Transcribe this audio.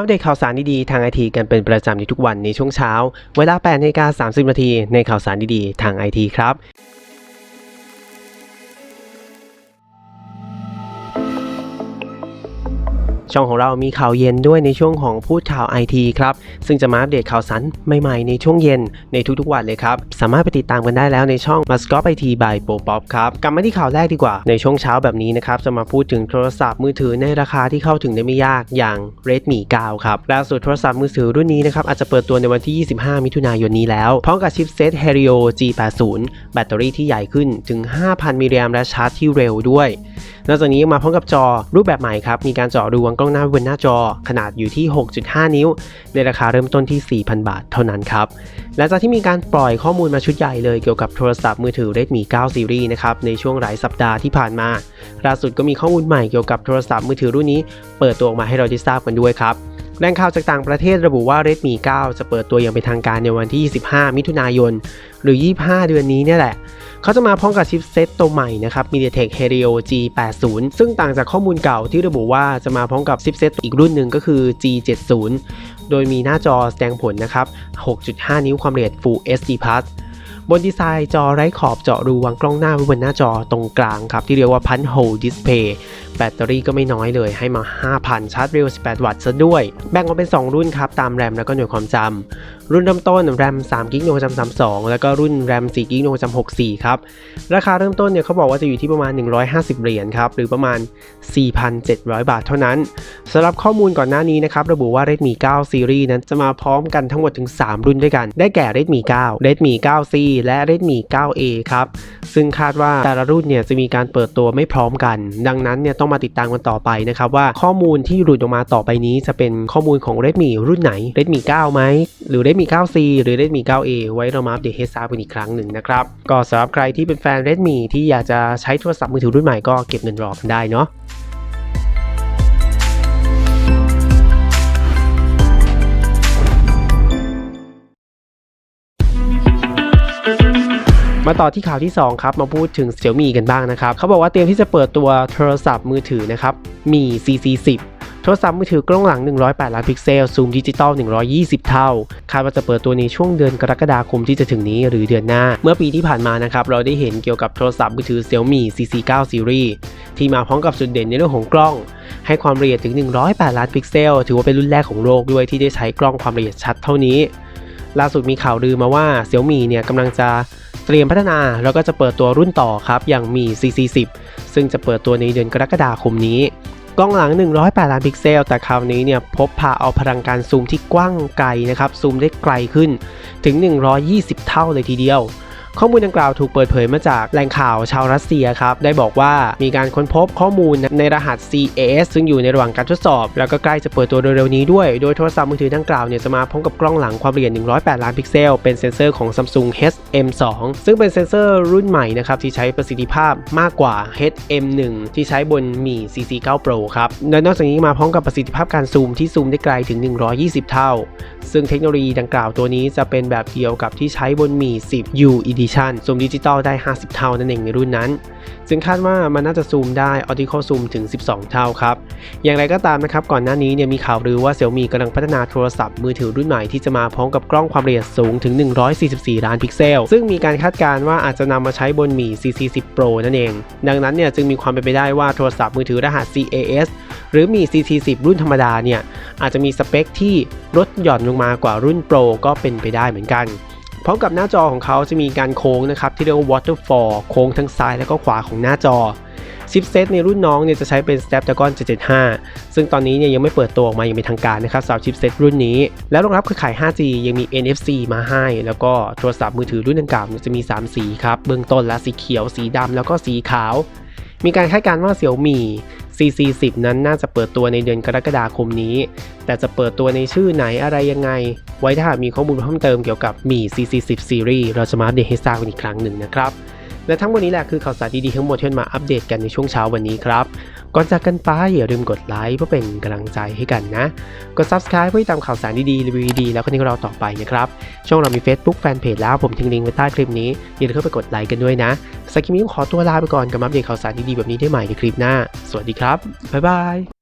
อัปเดตข่าวสารดีๆทางไอทีกันเป็นประจำในทุกวันในช่วงเช้า เวลา8นาฬิกา30 นาทีในข่าวสารดีๆทางไอทีครับ ช่องของเรามีข่าวเย็นด้วยในช่วงของพูดข่าวไอทีครับ ซึ่งจะมาอัปเดตข่าวสารใหม่ๆในช่วงเย็นในทุกๆวันเลยครับ สามารถไปติดตามกันได้แล้วในช่อง m u s c o p IT by p o p o p ครับ กลับมาที่ข่าวแรกดีกว่า ในช่วงเช้าแบบนี้นะครับ จะมาพูดถึงโทรศัพท์มือถือในราคาที่เข้าถึงได้ไม่ยากอย่าง Redmi 9 ครับล่าสุดโทรศัพท์มือถือรุ่นนี้นะครับอาจจะเปิดตัวในวันที่ 25 มิถุนายนนี้แล้วพร้อมกับชิปเซต Helio G80 แบตเตอรี่ที่ใหญ่ขึ้นถึง 5,000มิลลิแอมและชาร์จที่เร็วด้วย นอกจากนี้ยังมาพร้อมกับจอรูปแบบใหม่ครับ มีการเจาะรูวงกล้องหน้าบนหน้าจอขนาดอยู่ที่ 6.5 นิ้ว ในราคาเริ่มต้นที่ 4,000 บาทเท่านั้นครับและจากที่มีการปล่อยข้อมูลมาชุดใหญ่เลยเกี่ยวกับโทรศัพท์มือถือ Redmi 9 Series นะครับ ในช่วงหลายสัปดาห์ที่ผ่านมา ล่าสุดก็มีข้อมูลใหม่เกี่ยวกับโทรศัพท์มือถือรุ่นนี้ เปิดตัวออกมาให้เราได้ทราบกันด้วยครับ แหล่งข่าวจากต่างประเทศระบุว่า Redmi 9 จะเปิดตัวอย่างเป็นทางการในวันที่ 25 มิถุนายน หรือ 25 เดือนนี้เนี่ยแหละ เขาจะมาพร้อมกับชิปเซตตัวใหม่นะครับ MediaTek Helio G80 ซึ่งต่างจากข้อมูลเก่าที่ระบุว่าจะมาพร้อมกับชิปเซตอีกรุ่นหนึ่งก็คือ G70 โดยมีหน้าจอแสดงผลนะครับ 6.5 นิ้วความละเอียด Full HD Plus บนดีไซน์จอไร้ขอบเจาะรูวางกล้องหน้าไว้บนหน้าจอตรงกลางครับ ที่เรียกว่า Punch Hole Display แบตเตอรี่ก็ไม่น้อยเลยให้มา 5,000 ชาร์จเร็ว 18 วัตต์ซะด้วย แบ่งออกเป็น 2 รุ่นครับ ตามแรมแล้วก็หน่วยความจำ รุ่นเริ่มต้นแรม3กิกหน่วยความจำ32 แล้วก็รุ่นแรม4กิกหน่วยความจำ64 ครับ ราคาเริ่มต้นเนี่ยเขาบอกว่าจะอยู่ที่ประมาณ 150 เหรียญครับ หรือประมาณ 4,700 บาทเท่านั้นสำหรับข้อมูลก่อนหน้านี้นะครับระบุว่า Redmi 9 Series นั้นจะมาพร้อมกันทั้งหมดถึง 3 รุ่นด้วยกัน ได้แก่ Redmi 9 Redmi 9C และ Redmi 9A ครับซึ่งคาดว่าแต่ละรุ่นเนี่ยจะมีการเปิดตัวไม่พร้อมกัน ดังนั้นเนี่ยต้องมาติดตามกันต่อไปนะครับว่าข้อมูลที่หลุดออกมาต่อไปนี้จะเป็นข้อมูลของ Redmi รุ่นไหน Redmi 9 ไหม หรือ Redmi 9C หรือ Redmi 9A ไว้เรามาอัปเดตให้ทราบกันอีกครั้งหนึ่งนะครับ ก็สำหรับใครที่เป็นแฟน Redmi ที่อยากจะใช้โทรศัพท์มือถือรุ่นใหม่ก็เก็บเงินรอกันได้เนาะ มาต่อที่ข่าวที่ 2 ครับ มาพูดถึง Xiaomi กันบ้างนะครับ เขาบอกว่าเตรียมที่จะเปิดตัวโทรศัพท์มือถือนะครับ มี CC10 โทรศัพท์มือถือกล้องหลัง 108 ล้านพิกเซล ซูมดิจิตอล 120 เท่า คาดว่าจะเปิดตัวในช่วงเดือนกรกฎาคมที่จะถึงนี้หรือเดือนหน้า เมื่อปีที่ผ่านมานะครับ เราได้เห็นเกี่ยวกับโทรศัพท์มือถือ Xiaomi CC9 Series ที่มาพร้อมกับจุดเด่นในเรื่องของกล้อง ให้ความละเอียดถึง 108 ล้านพิกเซล ถือว่าเป็นรุ่นแรกของโลกด้วยที่ได้ใช้กล้องความละเอียดชัดเท่านี้ ล่าสุดมีข่าวลือมาว่า Xiaomi เนี่ยกำลังจะ เตรียมพัฒนาแล้วก็จะเปิดตัวรุ่นต่อครับอย่างมี CC10 ซึ่งจะเปิดตัวในเดือนกรกฎาคมนี้ กล้องหลัง 108 ล้านพิกเซล แต่คราวนี้เนี่ยพบพาเอาพลังการซูมที่กว้างไกลนะครับซูมได้ไกลขึ้นถึง 120 เท่าเลยทีเดียว ข้อมูลดังกล่าวถูกเปิดเผยมาจากแหล่งข่าวชาวรัสเซียครับ ได้บอกว่ามีการค้นพบข้อมูลในรหัส CAS ซึ่งอยู่ในระหว่างการทดสอบ แล้วก็ใกล้จะเปิดตัวเร็วๆนี้ด้วย โดยโทรศัพท์มือถือดังกล่าวเนี่ยจะมาพร้อมกับกล้องหลังความละเอียด 108 ล้านพิกเซล เป็นเซ็นเซอร์ของ Samsung HM2 ซึ่งเป็นเซ็นเซอร์รุ่นใหม่นะครับที่ใช้ประสิทธิภาพมากกว่า HM1 ที่ใช้บนมี CC9 Pro ครับและนอกจากนี้มาพร้อมกับประสิทธิภาพการซูมที่ซูมได้ไกลถึง 120 เท่า ซึ่งเทคโนโลยีดังกล่าวตัวนี้จะเป็นแบบเดียวกับที่ใช้บนมี 10 U Edition ซูมดิจิตอลได้ 50 เท่านั่นเองในรุ่นนั้น ซึ่งคาดว่ามันน่าจะซูมได้ Optical Zoom ถึง 12 เท่าครับ อย่างไรก็ตามนะครับ ก่อนหน้านี้เนี่ยมีข่าวลือว่า Xiaomi กำลังพัฒนาโทรศัพท์มือถือรุ่นใหม่ที่จะมาพร้อมกับกล้องความละเอียดสูงถึง 144 ล้านพิกเซล ซึ่งมีการคาดการณ์ว่าอาจจะนำมาใช้บนมี CC10 Pro นั่นเอง ดังนั้นเนี่ยจึงมีความเป็นไปได้ว่าโทรศัพท์มือถือรหัส CAS หรือมี CC10 รุ่นธรรมดาเนี่ยอาจจะมีสเปคที่ลดหย่อนลงมากว่ารุ่น Pro ก็เป็นไปได้เหมือนกัน พร้อมกับหน้าจอของเขาจะมีการโค้งนะครับที่เรียกว่า waterfall โค้งทั้งซ้ายและก็ขวาของหน้าจอชิปเซตในรุ่นน้องเนี่ยจะใช้เป็น Snapdragon 775 ซึ่งตอนนี้เนี่ยยังไม่เปิดตัวออกมาอย่างเป็นทางการนะครับสำหรับชิปเซตรุ่นนี้ แล้วรองรับเครือข่าย 5G ยังมี NFC มาให้ แล้วก็โทรศัพท์มือถือรุ่นดังกล่าวเนี่ยจะมี 3 สีครับ เบื้องต้นและสีเขียว สีดำแล้วก็สีขาว มีการคาดการณ์ว่า Xiaomi CC10 นั้นน่าจะเปิดตัวในเดือนกรกฎาคมนี้ แต่จะเปิดตัวในชื่อไหนอะไรยังไง ไว้ถ้าหากมีข้อมูลเพิ่มเติมเกี่ยวกับมี CC10 Series เราจะมาอัปเดตให้ทราบกันอีกครั้งหนึ่งนะครับ และทั้งหมดนี้แหละคือข่าวสารดีๆทั้งหมดที่มาอัปเดตกันในช่วงเช้าวันนี้ครับ ก่อนจากกันไปอย่าลืมกดไลค์เพื่อเป็นกำลังใจให้กันนะ กด Subscribe เพื่อติดตามข่าวสารดีๆรีวิวดีๆแล้วก็นี้เราต่อไปนะครับ ช่องเรามี Facebook Fanpage แล้วผมทิ้งลิงก์ไว้ใต้คลิปนี้อย่าลืมเข้าไปกดไลค์กันด้วยนะสำหรับคลิปนี้งขอตัวลาไปก่อนกับอัปเดตข่าวสารดีๆแบบนี้ได้ใหม่ในคลิปหน้า สวัสดีครับบ๊ายบาย